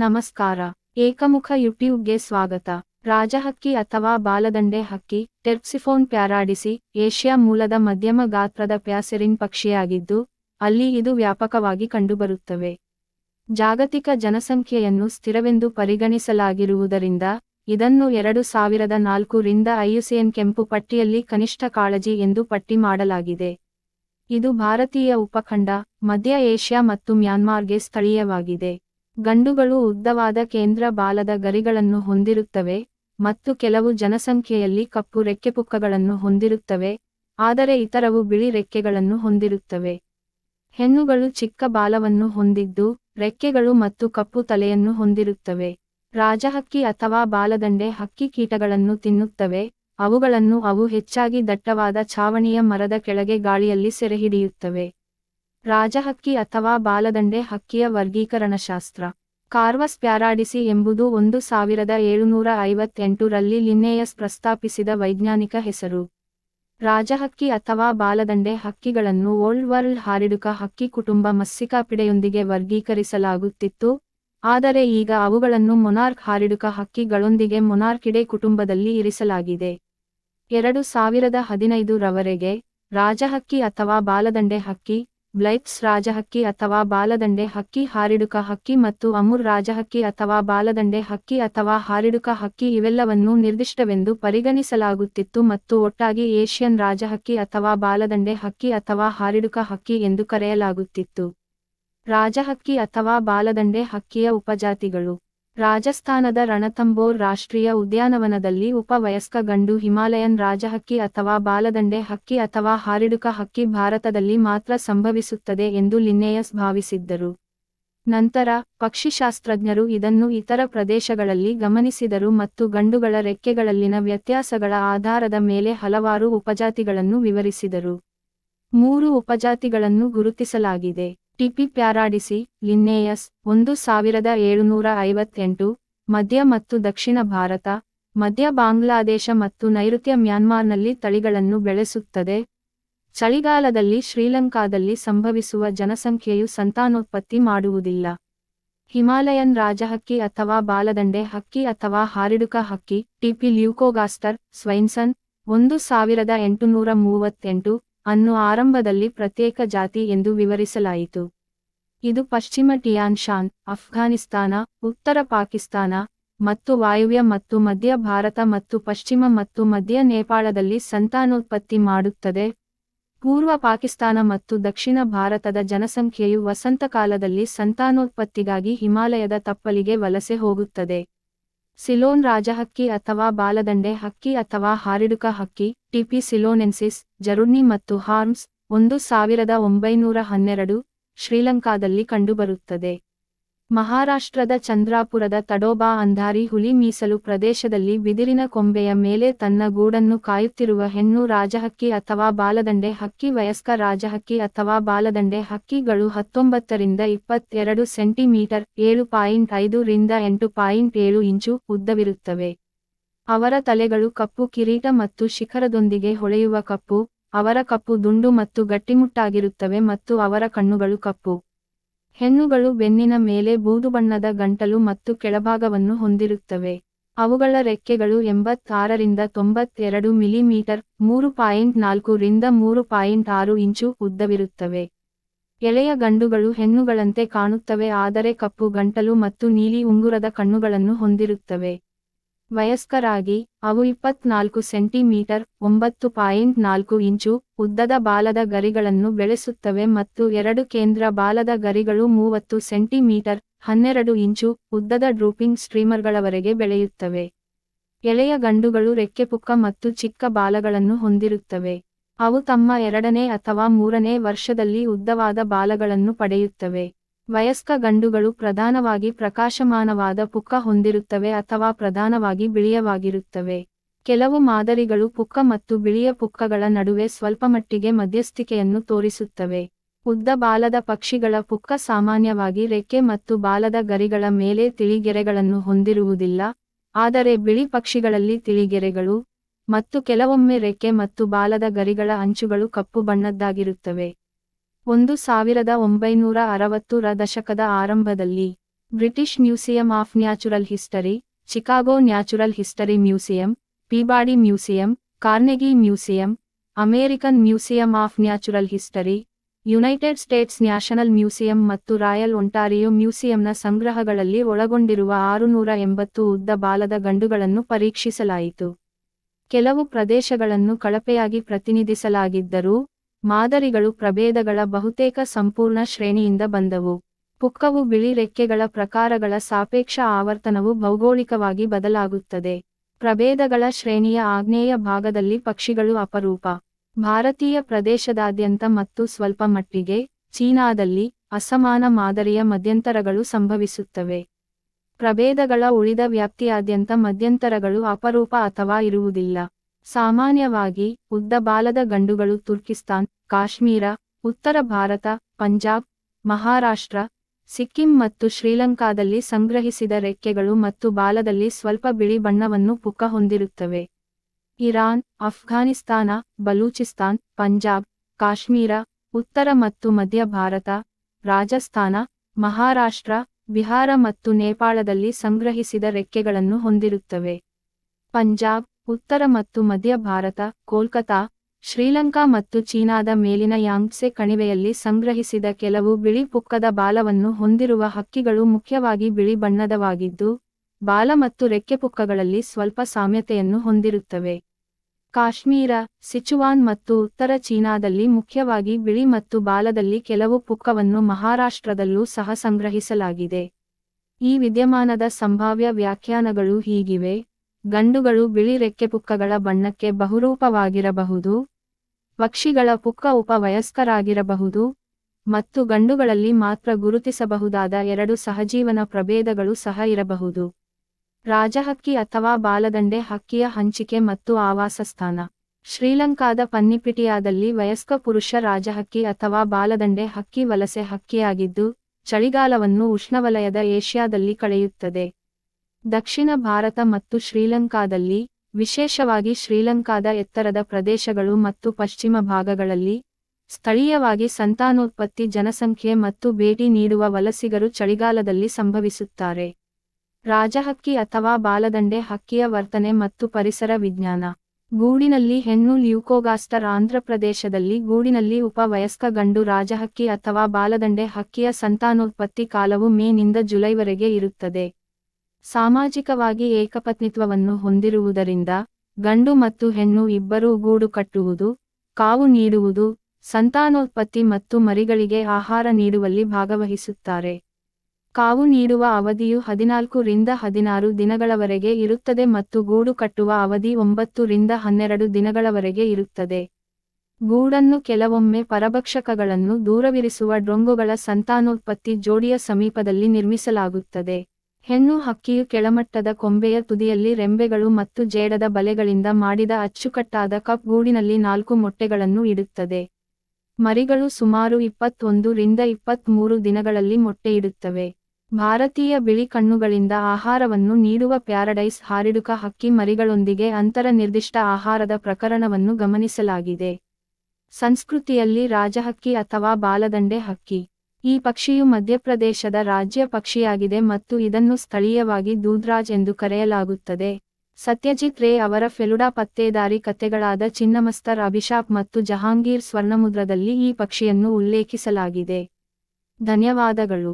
ನಮಸ್ಕಾರ. ಏಕಮುಖ ಯೂಟ್ಯೂಬ್ಗೆ ಸ್ವಾಗತ. ರಾಜಹಕ್ಕಿ ಅಥವಾ ಬಾಲದಂಡೆ ಹಕ್ಕಿ ಟೆರ್ಪ್ಸಿಫೋನ್ ಪ್ಯಾರಾಡಿಸಿ, ಏಷ್ಯಾ ಮೂಲದ ಮಧ್ಯಮ ಗಾತ್ರದ ಪ್ಯಾಸೆರಿನ್ ಪಕ್ಷಿಯಾಗಿದ್ದು, ಅಲ್ಲಿ ಇದು ವ್ಯಾಪಕವಾಗಿ ಕಂಡುಬರುತ್ತವೆ. ಜಾಗತಿಕ ಜನಸಂಖ್ಯೆಯನ್ನು ಸ್ಥಿರವೆಂದು ಪರಿಗಣಿಸಲಾಗಿರುವುದರಿಂದ, ಇದನ್ನು ಎರಡು ಸಾವಿರದ ನಾಲ್ಕು ರಿಂದ ಐಯುಸಿಎನ್ ಕೆಂಪು ಪಟ್ಟಿಯಲ್ಲಿ ಕನಿಷ್ಠ ಕಾಳಜಿ ಎಂದು ಪಟ್ಟಿ ಮಾಡಲಾಗಿದೆ. ಇದು ಭಾರತೀಯ ಉಪಖಂಡ, ಮಧ್ಯ ಏಷ್ಯಾ ಮತ್ತು ಮ್ಯಾನ್ಮಾರ್ಗೆ ಸ್ಥಳೀಯವಾಗಿದೆ. ಗಂಡುಗಳು ಉದ್ದವಾದ ಕೇಂದ್ರ ಬಾಲದ ಗರಿಗಳನ್ನು ಹೊಂದಿರುತ್ತವೆ ಮತ್ತು ಕೆಲವು ಜನಸಂಖ್ಯೆಯಲ್ಲಿ ಕಪ್ಪು ರೆಕ್ಕೆಪುಕ್ಕಗಳನ್ನು ಹೊಂದಿರುತ್ತವೆ, ಆದರೆ ಇತರವು ಬಿಳಿ ರೆಕ್ಕೆಗಳನ್ನು ಹೊಂದಿರುತ್ತವೆ. ಹೆಣ್ಣುಗಳು ಚಿಕ್ಕ ಬಾಲವನ್ನು ಹೊಂದಿದ್ದು, ರೆಕ್ಕೆಗಳು ಮತ್ತು ಕಪ್ಪು ತಲೆಯನ್ನು ಹೊಂದಿರುತ್ತವೆ. ರಾಜಹಕ್ಕಿ ಅಥವಾ ಬಾಲದಂಡೆ ಹಕ್ಕಿ ಕೀಟಗಳನ್ನು ತಿನ್ನುತ್ತವೆ, ಅವುಗಳನ್ನು ಅವು ಹೆಚ್ಚಾಗಿ ದಟ್ಟವಾದ ಛಾವಣಿಯ ಮರದ ಕೆಳಗೆ ಗಾಳಿಯಲ್ಲಿ ಸೆರೆಹಿಡಿಯುತ್ತವೆ. ರಾಜಹಕ್ಕಿ ಅಥವಾ ಬಾಲದಂಡೆ ಹಕ್ಕಿಯ ವರ್ಗೀಕರಣಶಾಸ್ತ್ರ. ಕಾರ್ವಸ್ ಪ್ಯಾರಾಡಿಸಿ ಎಂಬುದು ಒಂದು ಸಾವಿರದ ಏಳುನೂರ ಐವತ್ತೆಂಟರಲ್ಲಿ ಲಿನ್ನೇಯಸ್ ಪ್ರಸ್ತಾಪಿಸಿದ ವೈಜ್ಞಾನಿಕ ಹೆಸರು. ರಾಜಹಕ್ಕಿ ಅಥವಾ ಬಾಲದಂಡೆ ಹಕ್ಕಿಗಳನ್ನು ಓಲ್ಡ್ ವರ್ಲ್ಡ್ ಹಾರಿಡುಕ ಹಕ್ಕಿ ಕುಟುಂಬ ಮಸ್ಸಿಕಾಪಿಡೆಯೊಂದಿಗೆ ವರ್ಗೀಕರಿಸಲಾಗುತ್ತಿತ್ತು. ಆದರೆ ಈಗ ಅವುಗಳನ್ನು ಮೊನಾರ್ಕ್ ಹಾರಿಡುಕ ಹಕ್ಕಿಗಳೊಂದಿಗೆ ಮೊನಾರ್ಕಿಡೆ ಕುಟುಂಬದಲ್ಲಿ ಇರಿಸಲಾಗಿದೆ. ಎರಡು ಸಾವಿರದ ಹದಿನೈದು ರವರೆಗೆ ರಾಜಹಕ್ಕಿ ಅಥವಾ ಬಾಲದಂಡೆ ಹಕ್ಕಿ ಬ್ಲೈತ್ಸ್ ರಾಜಹಕ್ಕಿ ಅಥವಾ ಬಾಲದಂಡೆ ಹಕ್ಕಿ ಹಾರಿಡುಕ ಹಕ್ಕಿ ಮತ್ತು ಅಮುರ್ ರಾಜಹಕ್ಕಿ ಅಥವಾ ಬಾಲದಂಡೆ ಹಕ್ಕಿ ಅಥವಾ ಹಾರಿಡುಕ ಹಕ್ಕಿ ಇವೆಲ್ಲವನ್ನೂ ನಿರ್ದಿಷ್ಟವೆಂದು ಪರಿಗಣಿಸಲಾಗುತ್ತಿತ್ತು ಮತ್ತು ಒಟ್ಟಾಗಿ ಏಷ್ಯನ್ ರಾಜಹಕ್ಕಿ ಅಥವಾ ಬಾಲದಂಡೆ ಹಕ್ಕಿ ಅಥವಾ ಹಾರಿಡುಕ ಹಕ್ಕಿ ಎಂದು ಕರೆಯಲಾಗುತ್ತಿತ್ತು. ರಾಜಹಕ್ಕಿ ಅಥವಾ ಬಾಲದಂಡೆ ಹಕ್ಕಿಯ ಉಪಜಾತಿಗಳು ರಾಜಸ್ಥಾನದ ರಣತಂಬೋರ್ ರಾಷ್ಟ್ರೀಯ ಉದ್ಯಾನವನದಲ್ಲಿ ಉಪವಯಸ್ಕ ಗಂಡು ಹಿಮಾಲಯನ್ ರಾಜಹಕ್ಕಿ ಅಥವಾ ಬಾಲದಂಡೆ ಹಕ್ಕಿ ಅಥವಾ ಹಾರಿಡುಕ ಹಕ್ಕಿ ಭಾರತದಲ್ಲಿ ಮಾತ್ರ ಸಂಭವಿಸುತ್ತದೆ ಎಂದು ಲಿನ್ನೇಯಸ್ ಭಾವಿಸಿದ್ದರು. ನಂತರ, ಪಕ್ಷಿಶಾಸ್ತ್ರಜ್ಞರು ಇದನ್ನು ಇತರ ಪ್ರದೇಶಗಳಲ್ಲಿ ಗಮನಿಸಿದರು ಮತ್ತು ಗಂಡುಗಳ ರೆಕ್ಕೆಗಳಲ್ಲಿನ ವ್ಯತ್ಯಾಸಗಳ ಆಧಾರದ ಮೇಲೆ ಹಲವಾರು ಉಪಜಾತಿಗಳನ್ನು ವಿವರಿಸಿದರು. ಮೂರು ಉಪಜಾತಿಗಳನ್ನು ಗುರುತಿಸಲಾಗಿದೆ. ಟಿಪಿ ಪ್ಯಾರಾಡಿಸಿ, ಲಿನ್ನೇಯಸ್, ಒಂದು ಸಾವಿರದ ಏಳುನೂರ ಐವತ್ತೆಂಟು, ಮಧ್ಯ ಮತ್ತು ದಕ್ಷಿಣ ಭಾರತ, ಮಧ್ಯ ಬಾಂಗ್ಲಾದೇಶ ಮತ್ತು ನೈಋತ್ಯ ಮ್ಯಾನ್ಮಾರ್ನಲ್ಲಿ ತಳಿಗಳನ್ನು ಬೆಳೆಸುತ್ತದೆ. ಚಳಿಗಾಲದಲ್ಲಿ ಶ್ರೀಲಂಕಾದಲ್ಲಿ ಸಂಭವಿಸುವ ಜನಸಂಖ್ಯೆಯು ಸಂತಾನೋತ್ಪತ್ತಿ ಮಾಡುವುದಿಲ್ಲ. ಹಿಮಾಲಯನ್ ರಾಜಹಕ್ಕಿ ಅಥವಾ ಬಾಲದಂಡೆ ಹಕ್ಕಿ ಅಥವಾ ಹಾರಿಡುಕ ಹಕ್ಕಿ ಟಿಪಿ ಲ್ಯೂಕೋಗಾಸ್ಟರ್, ಸ್ವೈನ್ಸನ್, ಒಂದು ಸಾವಿರದ ಎಂಟುನೂರ ಮೂವತ್ತೆಂಟು ಅನ್ನು ಆರಂಭದಲ್ಲಿ ಪ್ರತ್ಯೇಕ ಜಾತಿ ಎಂದು ವಿವರಿಸಲಾಯಿತು. ಇದು ಪಶ್ಚಿಮ ಟಿಯಾನ್ ಶಾನ್ ಅಫ್ಘಾನಿಸ್ತಾನ, ಉತ್ತರ ಪಾಕಿಸ್ತಾನ ಮತ್ತು ವಾಯುವ್ಯ ಮತ್ತು ಮಧ್ಯ ಭಾರತ ಮತ್ತು ಪಶ್ಚಿಮ ಮತ್ತು ಮಧ್ಯ ನೇಪಾಳದಲ್ಲಿ ಸಂತಾನೋತ್ಪತ್ತಿ ಮಾಡುತ್ತದೆ. ಪೂರ್ವ ಪಾಕಿಸ್ತಾನ ಮತ್ತು ದಕ್ಷಿಣ ಭಾರತದ ಜನಸಂಖ್ಯೆಯು ವಸಂತಕಾಲದಲ್ಲಿ ಸಂತಾನೋತ್ಪತ್ತಿಗಾಗಿ ಹಿಮಾಲಯದ ತಪ್ಪಲಿಗೆ ವಲಸೆ ಹೋಗುತ್ತದೆ. ಸಿಲೋನ್ ರಾಜಹಕ್ಕಿ ಅಥವಾ ಬಾಲದಂಡೆ ಹಕ್ಕಿ ಅಥವಾ ಹಾರಿಡುಕ ಹಕ್ಕಿ ಟಿಪಿ ಸಿಲೋನೆನ್ಸಿಸ್ ಜರುಣ್ಣಿ ಮತ್ತು ಹಾರ್ಮ್ಸ್, ಒಂದು ಸಾವಿರದ ಒಂಬೈನೂರ ಹನ್ನೆರಡು, ಶ್ರೀಲಂಕಾದಲ್ಲಿ ಕಂಡುಬರುತ್ತದೆ. ಮಹಾರಾಷ್ಟ್ರದ ಚಂದ್ರಾಪುರದ ತಡೋಬಾ ಅಂಧಾರಿ ಹುಲಿ ಮೀಸಲು ಪ್ರದೇಶದಲ್ಲಿ ಬಿದಿರಿನ ಕೊಂಬೆಯ ಮೇಲೆ ತನ್ನ ಗೂಡನ್ನು ಕಾಯುತ್ತಿರುವ ಹೆಣ್ಣು ರಾಜಹಕ್ಕಿ ಅಥವಾ ಬಾಲದಂಡೆ ಹಕ್ಕಿ, ವಯಸ್ಕ ರಾಜಹಕ್ಕಿ ಅಥವಾ ಬಾಲದಂಡೆ ಹಕ್ಕಿಗಳು ಹತ್ತೊಂಬತ್ತರಿಂದ ಇಪ್ಪತ್ತೆರಡು ಸೆಂಟಿಮೀಟರ್ ಏಳು ಪಾಯಿಂಟ್ ಐದು ರಿಂದ ಎಂಟು ಪಾಯಿಂಟ್ ಏಳು ಇಂಚು ಉದ್ದವಿರುತ್ತವೆ. ಅವರ ತಲೆಗಳು ಕಪ್ಪು ಕಿರೀಟ ಮತ್ತು ಶಿಖರದೊಂದಿಗೆ ಹೊಳೆಯುವ ಕಪ್ಪು, ಅವರ ಕಪ್ಪು ದುಂಡು ಮತ್ತು ಗಟ್ಟಿಮುಟ್ಟಾಗಿರುತ್ತವೆ ಮತ್ತು ಅವರ ಕಣ್ಣುಗಳು ಕಪ್ಪು. ಹೆಣ್ಣುಗಳು ಬೆನ್ನಿನ ಮೇಲೆ ಬೂದುಬಣ್ಣದ ಗಂಟಲು ಮತ್ತು ಕೆಳಭಾಗವನ್ನು ಹೊಂದಿರುತ್ತವೆ. ಅವುಗಳ ರೆಕ್ಕೆಗಳು ಎಂಬತ್ತಾರರಿಂದ ತೊಂಬತ್ತೆರಡು ಮಿಲಿಮೀಟರ್, ಮೂರು ಪಾಯಿಂಟ್ ನಾಲ್ಕು ರಿಂದ ಮೂರು ಪಾಯಿಂಟ್ ಆರು ಇಂಚು ಉದ್ದವಿರುತ್ತವೆ. ಎಳೆಯ ಗಂಡುಗಳು ಹೆಣ್ಣುಗಳಂತೆ ಕಾಣುತ್ತವೆ, ಆದರೆ ಕಪ್ಪು ಗಂಟಲು ಮತ್ತು ನೀಲಿ ಉಂಗುರದ ಕಣ್ಣುಗಳನ್ನು ಹೊಂದಿರುತ್ತವೆ. ವಯಸ್ಕರಾಗಿ, ಅವು ಇಪ್ಪತ್ನಾಲ್ಕು ಸೆಂಟಿಮೀಟರ್, ಒಂಬತ್ತು ಪಾಯಿಂಟ್ ನಾಲ್ಕು ಇಂಚು, ಉದ್ದದ ಬಾಲದ ಗರಿಗಳನ್ನು ಬೆಳೆಸುತ್ತವೆ ಮತ್ತು ಎರಡು ಕೇಂದ್ರ ಬಾಲದ ಗರಿಗಳು ಮೂವತ್ತು ಸೆಂಟಿಮೀಟರ್, ಹನ್ನೆರಡು ಇಂಚು, ಉದ್ದದ ಡ್ರೂಪಿಂಗ್ ಸ್ಟ್ರೀಮರ್ಗಳವರೆಗೆ ಬೆಳೆಯುತ್ತವೆ. ಎಳೆಯ ಗಂಡುಗಳು ರೆಕ್ಕೆಪುಕ್ಕ ಮತ್ತು ಚಿಕ್ಕ ಬಾಲಗಳನ್ನು ಹೊಂದಿರುತ್ತವೆ. ಅವು ತಮ್ಮ ಎರಡನೇ ಅಥವಾ ಮೂರನೇ ವರ್ಷದಲ್ಲಿ ಉದ್ದವಾದ ಬಾಲಗಳನ್ನು ಪಡೆಯುತ್ತವೆ. ವಯಸ್ಕ ಗಂಡುಗಳು ಪ್ರಧಾನವಾಗಿ ಪ್ರಕಾಶಮಾನವಾದ ಪುಕ್ಕ ಹೊಂದಿರುತ್ತವೆ ಅಥವಾ ಪ್ರಧಾನವಾಗಿ ಬಿಳಿಯವಾಗಿರುತ್ತವೆ. ಕೆಲವು ಮಾದರಿಗಳು ಪುಕ್ಕ ಮತ್ತು ಬಿಳಿಯ ಪುಕ್ಕಗಳ ನಡುವೆ ಸ್ವಲ್ಪಮಟ್ಟಿಗೆ ಮಧ್ಯಸ್ಥಿಕೆಯನ್ನು ತೋರಿಸುತ್ತವೆ. ಉದ್ದ ಬಾಲದ ಪಕ್ಷಿಗಳ ಪುಕ್ಕ ಸಾಮಾನ್ಯವಾಗಿ ರೆಕ್ಕೆ ಮತ್ತು ಬಾಲದ ಗರಿಗಳ ಮೇಲೆ ತಿಳಿಗೆರೆಗಳನ್ನು ಹೊಂದಿರುವುದಿಲ್ಲ, ಆದರೆ ಬಿಳಿ ಪಕ್ಷಿಗಳಲ್ಲಿ ತಿಳಿಗೆರೆಗಳು ಮತ್ತು ಕೆಲವೊಮ್ಮೆ ರೆಕ್ಕೆ ಮತ್ತು ಬಾಲದ ಗರಿಗಳ ಅಂಚುಗಳು ಕಪ್ಪು ಬಣ್ಣದ್ದಾಗಿರುತ್ತವೆ. ಒಂದು ಸಾವಿರದ ಒಂಬೈನೂರ ಅರವತ್ತು ರ ದಶಕದ ಆರಂಭದಲ್ಲಿ British museum of natural history, Chicago natural history museum, Peabody museum, Carnegie museum, American museum of natural history, United States national museum ಮತ್ತು ರಾಯಲ್ ಒಂಟಾರಿಯೋ ಮ್ಯೂಸಿಯಂನ ಸಂಗ್ರಹಗಳಲ್ಲಿ ಒಳಗೊಂಡಿರುವ ಆರುನೂರ ಎಂಬತ್ತು ಉದ್ದ ಬಾಲದ ಗಂಡುಗಳನ್ನು ಪರೀಕ್ಷಿಸಲಾಯಿತು. ಕೆಲವು ಪ್ರದೇಶಗಳನ್ನು ಕಳಪೆಯಾಗಿ ಪ್ರತಿನಿಧಿಸಲಾಗಿದ್ದರೂ ಮಾದರಿಗಳು ಪ್ರಭೇದಗಳ ಬಹುತೇಕ ಸಂಪೂರ್ಣ ಶ್ರೇಣಿಯಿಂದ ಬಂದವು. ಪುಕ್ಕವು ಬಿಳಿ ರೆಕ್ಕೆಗಳ ಪ್ರಕಾರಗಳ ಸಾಪೇಕ್ಷ ಆವರ್ತನವು ಭೌಗೋಳಿಕವಾಗಿ ಬದಲಾಗುತ್ತದೆ. ಪ್ರಭೇದಗಳ ಶ್ರೇಣಿಯ ಆಗ್ನೇಯ ಭಾಗದಲ್ಲಿ ಪಕ್ಷಿಗಳು ಅಪರೂಪ. ಭಾರತೀಯ ಪ್ರದೇಶದಾದ್ಯಂತ ಮತ್ತು ಸ್ವಲ್ಪ ಮಟ್ಟಿಗೆ ಚೀನಾದಲ್ಲಿ ಅಸಮಾನ ಮಾದರಿಯ ಮಧ್ಯಂತರಗಳು ಸಂಭವಿಸುತ್ತವೆ. ಪ್ರಭೇದಗಳ ಉಳಿದ ವ್ಯಾಪ್ತಿಯಾದ್ಯಂತ ಮಧ್ಯಂತರಗಳು ಅಪರೂಪ ಅಥವಾ ಇರುವುದಿಲ್ಲ. ಸಾಮಾನ್ಯವಾಗಿ ಉದ್ದ ಬಾಲದ ಗಂಡುಗಳು ತುರ್ಕಿಸ್ತಾನ್, ಕಾಶ್ಮೀರ, ಉತ್ತರ ಭಾರತ, ಪಂಜಾಬ್, ಮಹಾರಾಷ್ಟ್ರ, ಸಿಕ್ಕಿಂ ಮತ್ತು ಶ್ರೀಲಂಕಾದಲ್ಲಿ ಸಂಗ್ರಹಿಸಿದ ರೆಕ್ಕೆಗಳು ಮತ್ತು ಬಾಲದಲ್ಲಿ ಸ್ವಲ್ಪ ಬಿಳಿ ಬಣ್ಣವನ್ನು ಪುಕ್ಕ ಹೊಂದಿರುತ್ತವೆ. ಇರಾನ್ ಅಫ್ಘಾನಿಸ್ತಾನ ಬಲೂಚಿಸ್ತಾನ್, ಪಂಜಾಬ್, ಕಾಶ್ಮೀರ, ಉತ್ತರ ಮತ್ತು ಮಧ್ಯ ಭಾರತ, ರಾಜಸ್ಥಾನ, ಮಹಾರಾಷ್ಟ್ರ, ಬಿಹಾರ ಮತ್ತು ನೇಪಾಳದಲ್ಲಿ ಸಂಗ್ರಹಿಸಿದ ರೆಕ್ಕೆಗಳನ್ನು ಹೊಂದಿರುತ್ತವೆ. ಪಂಜಾಬ್ ಉತ್ತರ ಮತ್ತು ಮಧ್ಯ ಭಾರತ, ಕೋಲ್ಕತಾ, ಶ್ರೀಲಂಕಾ ಮತ್ತು ಚೀನಾದ ಮೇಲಿನ ಯಾಂಗ್ಸೆ ಕಣಿವೆಯಲ್ಲಿ ಸಂಗ್ರಹಿಸಿದ ಕೆಲವು ಬಿಳಿ ಪುಕ್ಕದ ಬಾಲವನ್ನು ಹೊಂದಿರುವ ಹಕ್ಕಿಗಳು ಮುಖ್ಯವಾಗಿ ಬಿಳಿ ಬಣ್ಣದವಾಗಿದ್ದು, ಬಾಲ ಮತ್ತು ರೆಕ್ಕೆ ಪುಕ್ಕಗಳಲ್ಲಿ ಸ್ವಲ್ಪ ಸಾಮ್ಯತೆಯನ್ನು ಹೊಂದಿರುತ್ತವೆ. ಕಾಶ್ಮೀರ, ಸಿಚುವಾನ್ ಮತ್ತು ಉತ್ತರ ಚೀನಾದಲ್ಲಿ ಮುಖ್ಯವಾಗಿ ಬಿಳಿ ಮತ್ತು ಬಾಲದಲ್ಲಿ ಕೆಲವು ಪುಕ್ಕವನ್ನು ಮಹಾರಾಷ್ಟ್ರದಲ್ಲೂ ಸಹ ಸಂಗ್ರಹಿಸಲಾಗಿದೆ. ಈ ವಿದ್ಯಮಾನದ ಸಂಭಾವ್ಯ ವ್ಯಾಖ್ಯಾನಗಳು ಹೀಗಿವೆ. ಗಂಡುಗಳು ಬಿಳಿ ರೆಕ್ಕೆ ಪುಕ್ಕಗಳ ಬಣ್ಣಕ್ಕೆ ಬಹುರೂಪವಾಗಿರಬಹುದು. ಪಕ್ಷಿಗಳ ಪುಕ್ಕ ಉಪವಯಸ್ಕರಾಗಿರಬಹುದು. ಮತ್ತು ಗಂಡುಗಳಲ್ಲಿ ಮಾತ್ರ ಗುರುತಿಸಬಹುದಾದ ಎರಡು ಸಹಜೀವನ ಪ್ರಭೇದಗಳು ಸಹ ಇರಬಹುದು. ರಾಜಹಕ್ಕಿ ಅಥವಾ ಬಾಲದಂಡೆ ಹಕ್ಕಿಯ ಹಂಚಿಕೆ ಮತ್ತು ಆವಾಸಸ್ಥಾನ. ಶ್ರೀಲಂಕಾದ ಪನ್ನಿಪಿಟಿಯಾದಲ್ಲಿ ವಯಸ್ಕ ಪುರುಷ ರಾಜಹಕ್ಕಿ ಅಥವಾ ಬಾಲದಂಡೆ ಹಕ್ಕಿ ವಲಸೆ ಹಕ್ಕಿಯಾಗಿದ್ದು, ಚಳಿಗಾಲವನ್ನು ಉಷ್ಣವಲಯದ ಏಷ್ಯಾದಲ್ಲಿ ಕಳೆಯುತ್ತದೆ. ದಕ್ಷಿಣ ಭಾರತ ಮತ್ತು ಶ್ರೀಲಂಕಾದಲ್ಲಿ, ವಿಶೇಷವಾಗಿ ಶ್ರೀಲಂಕಾದ ಎತ್ತರದ ಪ್ರದೇಶಗಳು ಮತ್ತು ಪಶ್ಚಿಮ ಭಾಗಗಳಲ್ಲಿ, ಸ್ಥಳೀಯವಾಗಿ ಸಂತಾನೋತ್ಪತ್ತಿ ಜನಸಂಖ್ಯೆ ಮತ್ತು ಭೇಟಿ ನೀಡುವ ವಲಸಿಗರು ಚಳಿಗಾಲದಲ್ಲಿ ಸಂಭವಿಸುತ್ತಾರೆ. ರಾಜಹಕ್ಕಿ ಅಥವಾ ಬಾಲದಂಡೆ ಹಕ್ಕಿಯ ವರ್ತನೆ ಮತ್ತು ಪರಿಸರ ವಿಜ್ಞಾನ. ಗೂಡಿನಲ್ಲಿ ಹೆಣ್ಣು ಲ್ಯೂಕೋಗಾಸ್ಟರ್ ಆಂಧ್ರಪ್ರದೇಶದಲ್ಲಿ ಗೂಡಿನಲ್ಲಿ ಉಪವಯಸ್ಕ ಗಂಡು ರಾಜಹಕ್ಕಿ ಅಥವಾ ಬಾಲದಂಡೆ ಹಕ್ಕಿಯ ಸಂತಾನೋತ್ಪತ್ತಿ ಕಾಲವು ಮೇ ನಿಂದ ಜುಲೈವರೆಗೆ ಇರುತ್ತದೆ. ಸಾಮಾಜಿಕವಾಗಿ ಏಕಪತ್ನಿತ್ವವನ್ನು ಹೊಂದಿರುವುದರಿಂದ ಗಂಡು ಮತ್ತು ಹೆಣ್ಣು ಇಬ್ಬರೂ ಗೂಡು ಕಟ್ಟುವುದು, ಕಾವು ನೀಡುವುದು, ಸಂತಾನೋತ್ಪತ್ತಿ ಮತ್ತು ಮರಿಗಳಿಗೆ ಆಹಾರ ನೀಡುವಲ್ಲಿ ಭಾಗವಹಿಸುತ್ತಾರೆ. ಕಾವು ನೀಡುವ ಅವಧಿಯು ಹದಿನಾಲ್ಕು ರಿಂದ ಹದಿನಾರು ದಿನಗಳವರೆಗೆ ಇರುತ್ತದೆ ಮತ್ತು ಗೂಡು ಕಟ್ಟುವ ಅವಧಿ ಒಂಬತ್ತು ರಿಂದ ಹನ್ನೆರಡು ದಿನಗಳವರೆಗೆ ಇರುತ್ತದೆ. ಗೂಡನ್ನು ಕೆಲವೊಮ್ಮೆ ಪರಭಕ್ಷಕಗಳನ್ನು ದೂರವಿರಿಸುವ ಡ್ರೊಂಗುಗಳ ಸಂತಾನೋತ್ಪತ್ತಿ ಜೋಡಿಯ ಸಮೀಪದಲ್ಲಿ ನಿರ್ಮಿಸಲಾಗುತ್ತದೆ. ಹೆಣ್ಣು ಹಕ್ಕಿಯು ಕೆಳಮಟ್ಟದ ಕೊಂಬೆಯ ತುದಿಯಲ್ಲಿ ರೆಂಬೆಗಳು ಮತ್ತು ಜೇಡದ ಬಲೆಗಳಿಂದ ಮಾಡಿದ ಅಚ್ಚುಕಟ್ಟಾದ ಕಪ್ ಗೂಡಿನಲ್ಲಿ ನಾಲ್ಕು ಮೊಟ್ಟೆಗಳನ್ನು ಇಡುತ್ತದೆ. ಮರಿಗಳು ಸುಮಾರು ಇಪ್ಪತ್ತೊಂದು ರಿಂದ ಇಪ್ಪತ್ಮೂರು ದಿನಗಳಲ್ಲಿ ಮೊಟ್ಟೆಯಿಡುತ್ತವೆ ಭಾರತೀಯ ಬಿಳಿ ಕಣ್ಣುಗಳಿಂದ ಆಹಾರವನ್ನು ನೀಡುವ ಪ್ಯಾರಡೈಸ್ ಹಾರಿಡುಕ ಹಕ್ಕಿ ಮರಿಗಳೊಂದಿಗೆ ಅಂತರ ನಿರ್ದಿಷ್ಟ ಆಹಾರದ ಪ್ರಕರಣವನ್ನು ಗಮನಿಸಲಾಗಿದೆ. ಸಂಸ್ಕೃತಿಯಲ್ಲಿ ರಾಜಹಕ್ಕಿ ಅಥವಾ ಬಾಲದಂಡೆ ಹಕ್ಕಿ. ಈ ಪಕ್ಷಿಯು ಮಧ್ಯಪ್ರದೇಶದ ರಾಜ್ಯ ಪಕ್ಷಿಯಾಗಿದೆ ಮತ್ತು ಇದನ್ನು ಸ್ಥಳೀಯವಾಗಿ ದೂದ್ರಾಜ್ ಎಂದು ಕರೆಯಲಾಗುತ್ತದೆ. ಸತ್ಯಜಿತ್ ರೇ ಅವರ ಫೆಲುಡಾ ಪತ್ತೇದಾರಿ ಕಥೆಗಳಾದ ಚಿನ್ನಮಸ್ತರ್ ಅಭಿಶಾಪ್ ಮತ್ತು ಜಹಾಂಗೀರ್ ಸ್ವರ್ಣಮುದ್ರದಲ್ಲಿ ಈ ಪಕ್ಷಿಯನ್ನು ಉಲ್ಲೇಖಿಸಲಾಗಿದೆ. ಧನ್ಯವಾದಗಳು.